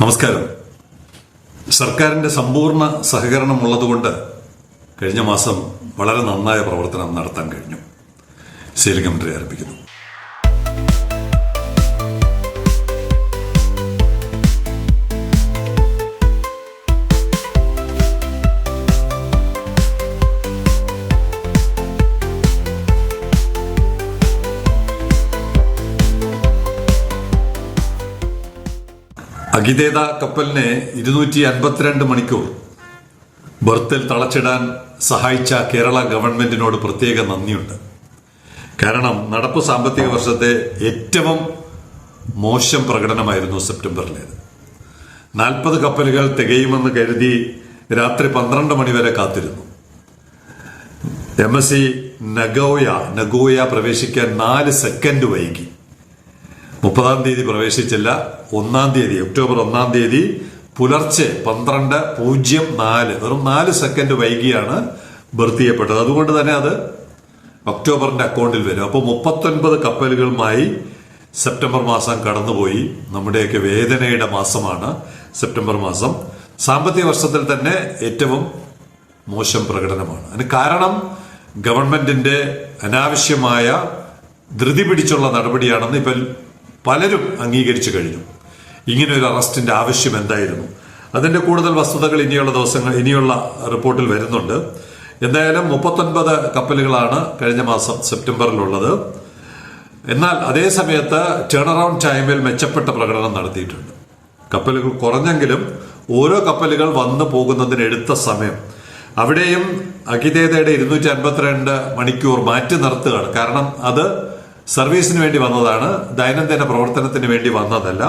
നമസ്കാരം. സർക്കാരിന്റെ സമ്പൂർണ സഹകരണമുള്ളതുകൊണ്ട് കഴിഞ്ഞ മാസം വളരെ നന്നായ പ്രവർത്തനം നടത്താൻ കഴിഞ്ഞു. സെയിലിംഗ് കമന്ററി ആരംഭിക്കുന്നു. അഗിതേത കപ്പലിനെ ഇരുന്നൂറ്റി അൻപത്തിരണ്ട് മണിക്കൂർ ബർത്തിൽ തളച്ചിടാൻ സഹായിച്ച കേരള ഗവൺമെന്റിനോട് പ്രത്യേക നന്ദിയുണ്ട്. കാരണം നടപ്പ് സാമ്പത്തിക വർഷത്തെ ഏറ്റവും മോശം പ്രകടനമായിരുന്നു സെപ്റ്റംബറിലേത്. നാൽപ്പത് കപ്പലുകൾ തികയുമെന്ന് കരുതി രാത്രി പന്ത്രണ്ട് മണിവരെ കാത്തിരുന്നു. M S C Nagoya Nagoya പ്രവേശിക്കാൻ നാല് സെക്കൻഡ് വൈകി. മുപ്പതാം തീയതി പ്രവേശിച്ചില്ല. ഒന്നാം തീയതി ഒക്ടോബർ ഒന്നാം തീയതി പുലർച്ചെ പന്ത്രണ്ട് പൂജ്യം നാല് വെറും നാല് സെക്കൻഡ് വൈകിയാണ് ബർത്ത് ചെയ്യപ്പെട്ടത്. അതുകൊണ്ട് തന്നെ അത് ഒക്ടോബറിന്റെ അക്കൗണ്ടിൽ വരും. അപ്പോൾ മുപ്പത്തൊൻപത് കപ്പലുകളുമായി സെപ്റ്റംബർ മാസം കടന്നുപോയി. നമ്മുടെയൊക്കെ വേദനയുടെ മാസമാണ് സെപ്റ്റംബർ മാസം. സാമ്പത്തിക വർഷത്തിൽ തന്നെ ഏറ്റവും മോശം പ്രകടനമാണ്. അതിന് കാരണം ഗവൺമെന്റിന്റെ അനാവശ്യമായ ധൃതി പിടിച്ചുള്ള നടപടിയാണെന്ന് ഇപ്പം പലരും അംഗീകരിച്ചു കഴിഞ്ഞു. ഇങ്ങനെ ഒരു അറസ്റ്റിന്റെ ആവശ്യം എന്തായിരുന്നു? അതിന്റെ കൂടുതൽ വസ്തുതകൾ ഇനിയുള്ള ദിവസങ്ങൾ ഇനിയുള്ള റിപ്പോർട്ടിൽ വരുന്നുണ്ട്. എന്തായാലും മുപ്പത്തൊൻപത് കപ്പലുകളാണ് കഴിഞ്ഞ മാസം സെപ്റ്റംബറിലുള്ളത്. എന്നാൽ അതേ ടേൺ അറൌണ്ട് ടൈമിൽ മെച്ചപ്പെട്ട പ്രകടനം നടത്തിയിട്ടുണ്ട്. കപ്പലുകൾ കുറഞ്ഞെങ്കിലും ഓരോ കപ്പലുകൾ വന്നു പോകുന്നതിന് എടുത്ത സമയം. അവിടെയും അഖിതേതയുടെ ഇരുന്നൂറ്റി അൻപത്തിരണ്ട് മണിക്കൂർ മാറ്റി നിർത്തുകയാണ്. കാരണം അത് സർവീസിന് വേണ്ടി വന്നതാണ് ദൈനംദിന പ്രവർത്തനത്തിന് വേണ്ടി വന്നതല്ല.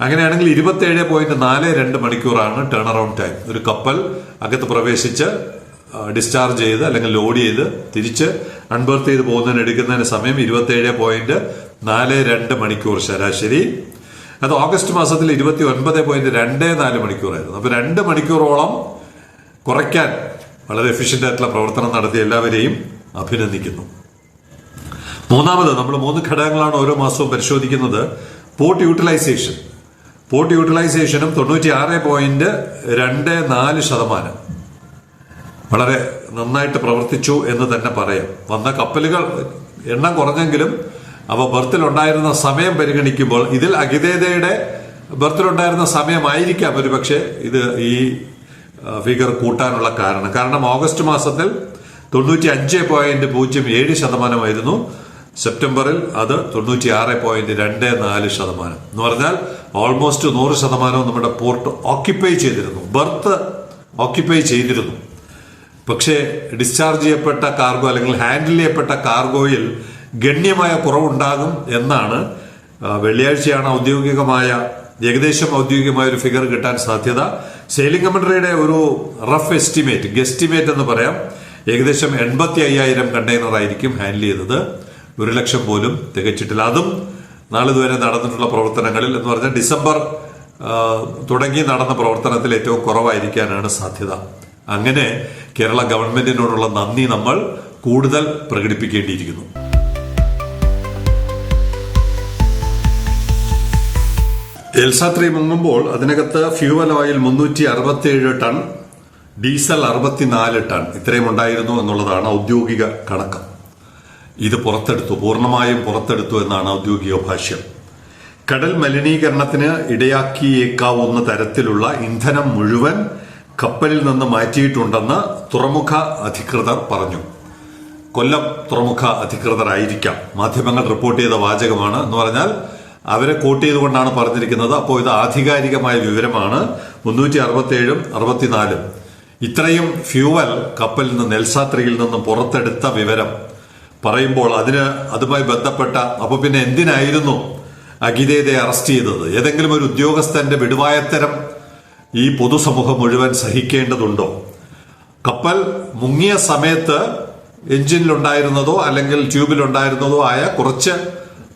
അങ്ങനെയാണെങ്കിൽ ഇരുപത്തിയേഴ് പോയിന്റ് നാല് രണ്ട് മണിക്കൂറാണ് ടേൺ അറൌണ്ട് ടൈം ഒരു കപ്പൽ അകത്ത് പ്രവേശിച്ച് ഡിസ്ചാർജ് ചെയ്ത് അല്ലെങ്കിൽ ലോഡ് ചെയ്ത് തിരിച്ച് അൺബർത്ത് ചെയ്ത് പോകുന്നതിന് എടുക്കുന്നതിന് സമയം ഇരുപത്തിയേഴ് പോയിന്റ് നാല് രണ്ട് മണിക്കൂർ ശരാശരി. അത് ഓഗസ്റ്റ് മാസത്തിൽ ഇരുപത്തി ഒൻപത് പോയിന്റ് രണ്ട് നാല് മണിക്കൂറായിരുന്നു. അപ്പോൾ രണ്ട് മണിക്കൂറോളം കുറയ്ക്കാൻ വളരെ എഫിഷ്യന്റ് ആയിട്ടുള്ള പ്രവർത്തനം നടത്തിയ എല്ലാവരെയും അഭിനന്ദിക്കുന്നു. മൂന്നാമത് നമ്മൾ മൂന്ന് ഘടകങ്ങളാണ് ഓരോ മാസവും പരിശോധിക്കുന്നത്. Port utilisation. പോർട്ട് യൂട്ടിലൈസേഷനും തൊണ്ണൂറ്റി ആറ് പോയിന്റ് രണ്ട് നാല് ശതമാനം. വളരെ നന്നായിട്ട് പ്രവർത്തിച്ചു എന്ന് തന്നെ പറയാം. വന്ന കപ്പലുകൾ എണ്ണം കുറഞ്ഞെങ്കിലും അവ ബർത്തിലുണ്ടായിരുന്ന സമയം പരിഗണിക്കുമ്പോൾ ഇതിൽ അഗിതേതയുടെ ബർത്തിലുണ്ടായിരുന്ന സമയമായിരിക്കാം. ഒരു പക്ഷേ ഇത് ഈ ഫിഗർ കൂട്ടാനുള്ള കാരണം. കാരണം ഓഗസ്റ്റ് മാസത്തിൽ തൊണ്ണൂറ്റി അഞ്ച് പോയിന്റ് പൂജ്യം ഏഴ് ശതമാനമായിരുന്നു. സെപ്റ്റംബറിൽ അത് തൊണ്ണൂറ്റി ആറ് പോയിന്റ് രണ്ട് നാല് ശതമാനം. എന്ന് പറഞ്ഞാൽ ഓൾമോസ്റ്റ് നൂറ് ശതമാനവും നമ്മുടെ പോർട്ട് ഓക്യുപ്പൈ ചെയ്തിരുന്നു. ബർത്ത് ഓക്യുപ്പൈ ചെയ്തിരുന്നു. പക്ഷേ ഡിസ്ചാർജ് ചെയ്യപ്പെട്ട കാർഗോ അല്ലെങ്കിൽ ഹാൻഡിൽ ചെയ്യപ്പെട്ട കാർഗോയിൽ ഗണ്യമായ കുറവുണ്ടാകും എന്നാണ് വെള്ളിയാഴ്ചയാണ് ഔദ്യോഗികമായ ഏകദേശം ഔദ്യോഗികമായ ഒരു ഫിഗർ കിട്ടാൻ സാധ്യത. സെയിലിംഗ് കമൻട്രിയുടെ ഒരു റഫ് എസ്റ്റിമേറ്റ് ഗെസ്റ്റിമേറ്റ് എന്ന് പറയാം. ഏകദേശം എൺപത്തി അയ്യായിരം കണ്ടെയ്നർ ആയിരിക്കും ഹാൻഡിൽ ചെയ്തത്. ഒരു ലക്ഷം പോലും തികച്ചിട്ടില്ല. അതും നാളിതുവരെ നടന്നിട്ടുള്ള പ്രവർത്തനങ്ങളിൽ എന്ന് പറഞ്ഞാൽ ഡിസംബർ തുടങ്ങി നടന്ന പ്രവർത്തനത്തിൽ ഏറ്റവും കുറവായിരിക്കാനാണ് സാധ്യത. അങ്ങനെ കേരള ഗവൺമെന്റിനോടുള്ള നന്ദി നമ്മൾ കൂടുതൽ പ്രകടിപ്പിക്കേണ്ടിയിരിക്കുന്നു. എൽസാത്രി മുങ്ങുമ്പോൾ അതിനകത്ത് ഫ്യൂവൽ ഓയിൽ മുന്നൂറ്റി അറുപത്തിയേഴ് ടൺ ഡീസൽ അറുപത്തിനാല് ടൺ ഇത്രയും ഉണ്ടായിരുന്നു എന്നുള്ളതാണ് ഔദ്യോഗിക കണക്ക്. ഇത് പുറത്തെടുത്തു പൂർണമായും പുറത്തെടുത്തു എന്നാണ് ഔദ്യോഗിക ഭാഷ്യം. കടൽ മലിനീകരണത്തിന് ഇടയാക്കിയേക്കാവുന്ന തരത്തിലുള്ള ഇന്ധനം മുഴുവൻ കപ്പലിൽ നിന്ന് മാറ്റിയിട്ടുണ്ടെന്ന് തുറമുഖ അധികൃതർ പറഞ്ഞു. കൊല്ലം തുറമുഖ അധികൃതരായിരിക്കാം. മാധ്യമങ്ങൾ റിപ്പോർട്ട് ചെയ്ത വാചകമാണ് എന്ന് പറഞ്ഞാൽ അവരെ കോട്ട് ചെയ്തുകൊണ്ടാണ് പറഞ്ഞിരിക്കുന്നത്. അപ്പോൾ ഇത് ആധികാരികമായ വിവരമാണ്. മുന്നൂറ്റി അറുപത്തേഴും അറുപത്തിനാലും. ഇത്രയും ഫ്യൂവൽ കപ്പലിൽ നിന്ന് നെൽസാത്രിയിൽ നിന്നും പുറത്തെടുത്ത വിവരം. പറയുമ്പോൾ അതിന് അതുമായി ബന്ധപ്പെട്ട അപ്പൊ പിന്നെ എന്തിനായിരുന്നു അഗിതേതെ അറസ്റ്റ് ചെയ്തത്? ഏതെങ്കിലും ഒരു ഉദ്യോഗസ്ഥന്റെ വിടുവായത്തരം ഈ പൊതുസമൂഹം മുഴുവൻ സഹിക്കേണ്ടതുണ്ടോ? കപ്പൽ മുങ്ങിയ സമയത്ത് എഞ്ചിനിലുണ്ടായിരുന്നതോ അല്ലെങ്കിൽ ട്യൂബിലുണ്ടായിരുന്നതോ ആയ കുറച്ച്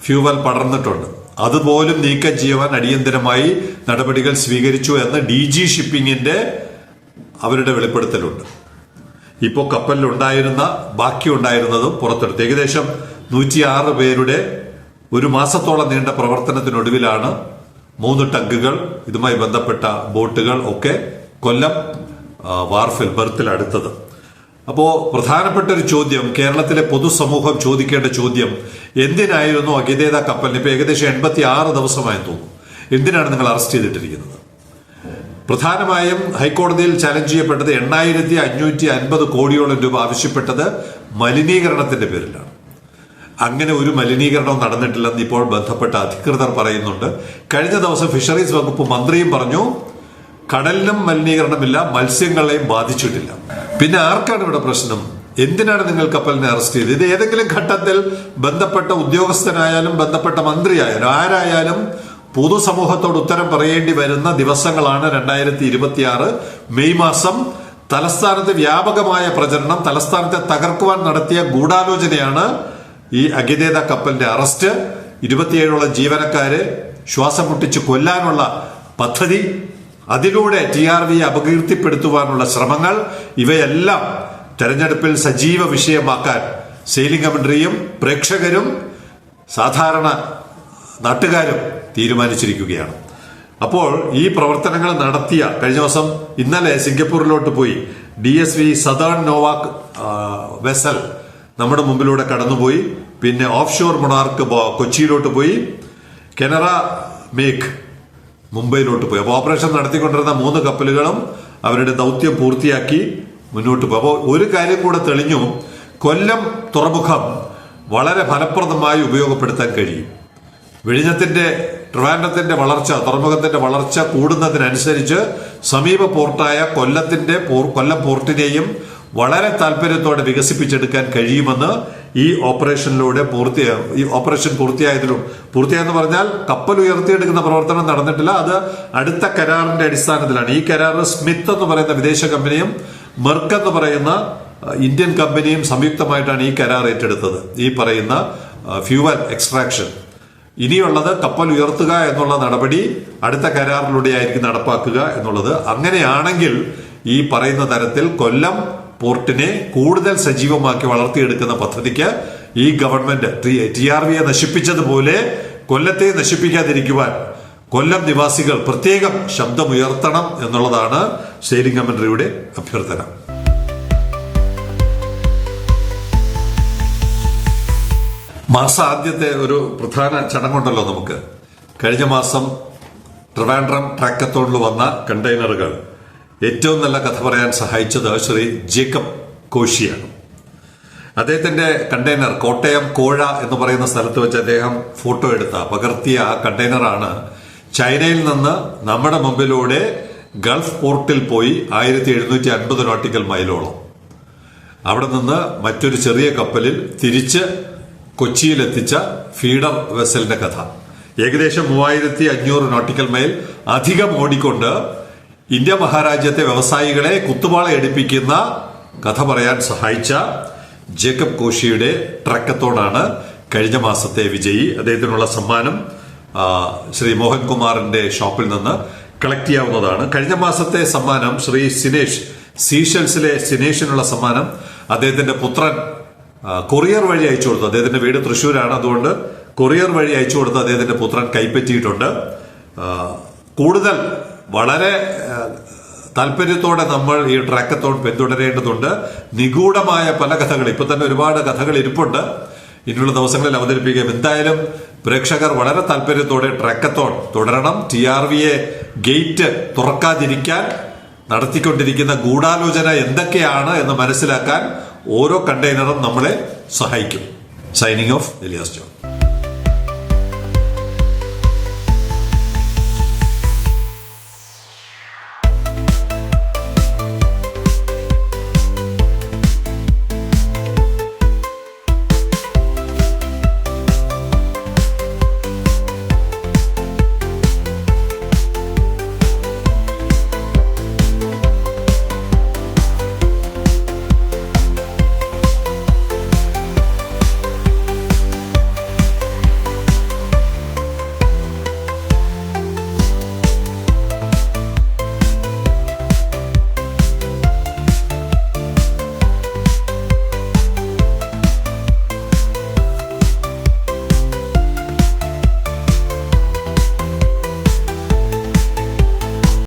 ഫ്യൂവൽ പടർന്നിട്ടുണ്ട്. അതുപോലും നീക്കം ചെയ്യുവാൻ അടിയന്തരമായി നടപടികൾ സ്വീകരിച്ചു എന്ന് ഡി ജി ഷിപ്പിംഗിന്റെ അവരുടെ വെളിപ്പെടുത്തലുണ്ട്. ഇപ്പോൾ കപ്പലിൽ ഉണ്ടായിരുന്ന ബാക്കി ഉണ്ടായിരുന്നതും പുറത്തെടുത്തു. ഏകദേശം നൂറ്റിയാറ് പേരുടെ ഒരു മാസത്തോളം നീണ്ട പ്രവർത്തനത്തിനൊടുവിലാണ് മൂന്ന് ടങ്കുകൾ ഇതുമായി ബന്ധപ്പെട്ട ബോട്ടുകൾ ഒക്കെ കൊല്ലം വാർഫിൽ ബർത്തിൽ അടുത്തത്. അപ്പോ പ്രധാനപ്പെട്ട ഒരു ചോദ്യം കേരളത്തിലെ പൊതുസമൂഹം ചോദിക്കേണ്ട ചോദ്യം എന്തിനായിരുന്നു അഗിതേത കപ്പലിന്? ഇപ്പൊ ഏകദേശം എൺപത്തി ആറ് ദിവസമായി തോന്നുന്നു. എന്തിനാണ് നിങ്ങൾ അറസ്റ്റ് ചെയ്തിട്ടിരിക്കുന്നത്? പ്രധാനമായും ഹൈക്കോടതിയിൽ ചലഞ്ച് ചെയ്യപ്പെട്ടത് എണ്ണായിരത്തി അഞ്ഞൂറ്റി അൻപത് കോടിയോളം രൂപ ആവശ്യപ്പെട്ടത് മലിനീകരണത്തിന്റെ പേരിലാണ്. അങ്ങനെ ഒരു മലിനീകരണവും നടന്നിട്ടില്ലെന്ന് ഇപ്പോൾ ബന്ധപ്പെട്ട അധികൃതർ പറയുന്നുണ്ട്. കഴിഞ്ഞ ദിവസം ഫിഷറീസ് വകുപ്പ് മന്ത്രിയും പറഞ്ഞു കടലിനും മലിനീകരണമില്ല മത്സ്യങ്ങളെയും ബാധിച്ചിട്ടില്ല. പിന്നെ ആർക്കാണ് ഇവിടെ പ്രശ്നം? എന്തിനാണ് നിങ്ങൾ കപ്പലിനെ അറസ്റ്റ് ചെയ്തത്? ഇത് ഏതെങ്കിലും ഘട്ടത്തിൽ ബന്ധപ്പെട്ട ഉദ്യോഗസ്ഥനായാലും ബന്ധപ്പെട്ട മന്ത്രിയായാലും ആരായാലും പൊതുസമൂഹത്തോട് ഉത്തരം പറയേണ്ടി വരുന്ന ദിവസങ്ങളാണ് രണ്ടായിരത്തി ഇരുപത്തിയാറ് മെയ് മാസം തലസ്ഥാനത്ത് വ്യാപകമായ പ്രചരണം തലസ്ഥാനത്തെ തകർക്കുവാൻ നടത്തിയ ഗൂഢാലോചനയാണ് ഈ അഗിതേത കപ്പലിന്റെ അറസ്റ്റ്. ഇരുപത്തിയേഴോളം ജീവനക്കാരെ ശ്വാസം മുട്ടിച്ച് കൊല്ലാനുള്ള പദ്ധതി അതിലൂടെ ടി ആർ വിയെ അപകീർത്തിപ്പെടുത്തുവാനുള്ള ശ്രമങ്ങൾ ഇവയെല്ലാം തെരഞ്ഞെടുപ്പിൽ സജീവ വിഷയമാക്കാൻ സെയിലിംഗ് കമന്ററിയും പ്രേക്ഷകരും സാധാരണ നാട്ടുകാരും തീരുമാനിച്ചിരിക്കുകയാണ്. അപ്പോൾ ഈ പ്രവർത്തനങ്ങൾ നടത്തിയ കഴിഞ്ഞ ദിവസം ഇന്നലെ സിംഗപ്പൂരിലോട്ട് പോയി D S V Southern Novak vessel നമ്മുടെ മുമ്പിലൂടെ കടന്നുപോയി. പിന്നെ ഓഫ് ഷോർ മൊണാർക്ക് കൊച്ചിയിലോട്ട് പോയി. കനറ മേക്ക് മുംബൈയിലോട്ട് പോയി. അപ്പോൾ ഓപ്പറേഷൻ നടത്തിക്കൊണ്ടിരുന്ന മൂന്ന് കപ്പലുകളും അവരുടെ ദൗത്യം പൂർത്തിയാക്കി മുന്നോട്ട് പോയി. അപ്പോൾ ഒരു കാര്യം കൂടെ തെളിഞ്ഞു. കൊല്ലം തുറമുഖം വളരെ ഫലപ്രദമായി ഉപയോഗപ്പെടുത്താൻ കഴിയും. വിഴിഞ്ഞത്തിന്റെ ട്രിവാൻഡത്തിന്റെ വളർച്ച തുറമുഖത്തിന്റെ വളർച്ച കൂടുന്നതിനനുസരിച്ച് സമീപ പോർട്ടായ കൊല്ലത്തിന്റെ കൊല്ലം പോർട്ടിനെയും വളരെ താല്പര്യത്തോടെ വികസിപ്പിച്ചെടുക്കാൻ കഴിയുമെന്ന് ഈ ഓപ്പറേഷനിലൂടെ പൂർത്തി ഈ ഓപ്പറേഷൻ പൂർത്തിയായതിലും പൂർത്തിയായെന്ന് പറഞ്ഞാൽ കപ്പൽ ഉയർത്തിയെടുക്കുന്ന പ്രവർത്തനം നടന്നിട്ടില്ല. അത് അടുത്ത കരാറിന്റെ അടിസ്ഥാനത്തിലാണ്. ഈ കരാർ സ്മിത്ത് എന്ന് പറയുന്ന വിദേശ കമ്പനിയും മെർക്ക് എന്ന് പറയുന്ന ഇന്ത്യൻ കമ്പനിയും സംയുക്തമായിട്ടാണ് ഈ കരാർ ഏറ്റെടുത്തത്. ഈ പറയുന്ന ഫ്യൂവൽ എക്സ്ട്രാക്ഷൻ. ഇനിയുള്ളത് കപ്പൽ ഉയർത്തുക എന്നുള്ള നടപടി അടുത്ത കരാറിലൂടെ ആയിരിക്കും നടപ്പാക്കുക എന്നുള്ളത്. അങ്ങനെയാണെങ്കിൽ ഈ പറയുന്ന തരത്തിൽ കൊല്ലം പോർട്ടിനെ കൂടുതൽ സജീവമാക്കി വളർത്തിയെടുക്കുന്ന പദ്ധതിക്ക് ഈ ഗവൺമെന്റ് ടി ആർ വിയെ നശിപ്പിച്ചതുപോലെ കൊല്ലത്തെ നശിപ്പിക്കാതിരിക്കുവാൻ കൊല്ലം നിവാസികൾ പ്രത്യേകം ശബ്ദമുയർത്തണം എന്നുള്ളതാണ് സ്റ്റേറ്റിംഗ് കമന്ററിയുടെ അഭ്യർത്ഥന. മാസം ആദ്യത്തെ ഒരു പ്രധാന ചടങ്ങുണ്ടല്ലോ നമുക്ക്. കഴിഞ്ഞ മാസം ട്രിവാൻഡ്രം ട്രാക്കത്തോണിൽ വന്ന കണ്ടെയ്നറുകൾ ഏറ്റവും നല്ല കഥ പറയാൻ സഹായിച്ചത് ശ്രീ ജേക്കബ് കോശിയാണ്. അദ്ദേഹത്തിന്റെ കണ്ടെയ്നർ കോട്ടയം കോഴ എന്ന് പറയുന്ന സ്ഥലത്ത് വെച്ച് അദ്ദേഹം ഫോട്ടോ എടുത്ത പകർത്തിയ ആ കണ്ടെയ്നറാണ് ചൈനയിൽ നിന്ന് നമ്മുടെ മുമ്പിലൂടെ ഗൾഫ് പോർട്ടിൽ പോയി ആയിരത്തി എഴുന്നൂറ്റി അൻപത് നോട്ടിക്കൽ മൈലോളം. അവിടെ നിന്ന് മറ്റൊരു ചെറിയ കപ്പലിൽ തിരിച്ച് കൊച്ചിയിലെത്തിച്ച ഫീഡർ വെസലിന്റെ കഥ. ഏകദേശം മൂവായിരത്തി അഞ്ഞൂറ് നോട്ടിക്കൽ മൈൽ അധികം ഓടിക്കൊണ്ട് ഇന്ത്യ മഹാരാജ്യത്തെ വ്യവസായികളെ കുത്തുപാള എടുപ്പിക്കുന്ന കഥ പറയാൻ സഹായിച്ച ജേക്കബ് കോശിയുടെ ട്രക്കത്തോടാണ് കഴിഞ്ഞ മാസത്തെ വിജയി. അദ്ദേഹത്തിനുള്ള സമ്മാനം ശ്രീ മോഹൻകുമാറിന്റെ ഷോപ്പിൽ നിന്ന് കളക്ട് ചെയ്യാവുന്നതാണ്. കഴിഞ്ഞ മാസത്തെ സമ്മാനം ശ്രീ സിനേഷ് സീഷൽസിലെ സിനേഷിനുള്ള സമ്മാനം അദ്ദേഹത്തിന്റെ പുത്രൻ കൊറിയർ വഴി അയച്ചു കൊടുത്തു. അദ്ദേഹത്തിന്റെ വീട് തൃശ്ശൂരാണ്. അതുകൊണ്ട് കൊറിയർ വഴി അയച്ചു കൊടുത്ത് അദ്ദേഹത്തിന്റെ പുത്രൻ കൈപ്പറ്റിയിട്ടുണ്ട്. കൂടുതൽ വളരെ താല്പര്യത്തോടെ നമ്മൾ ഈ ട്രാക്കത്തോൺ പിന്തുടരേണ്ടതുണ്ട്. നിഗൂഢമായ പല കഥകൾ ഇപ്പൊ തന്നെ ഒരുപാട് കഥകൾ ഇരിപ്പുണ്ട്. ഇനിയുള്ള ദിവസങ്ങളിൽ അവതരിപ്പിക്കാം. എന്തായാലും പ്രേക്ഷകർ വളരെ താല്പര്യത്തോടെ ട്രാക്കത്തോൺ തുടരണം. ടി ആർ വിയെ ഗേറ്റ് തുറക്കാതിരിക്കാൻ നടത്തിക്കൊണ്ടിരിക്കുന്ന ഗൂഢാലോചന എന്തൊക്കെയാണ് എന്ന് മനസ്സിലാക്കാൻ ഓരോ കണ്ടെയ്നറും നമ്മളെ സഹായിക്കും. Signing off Elias John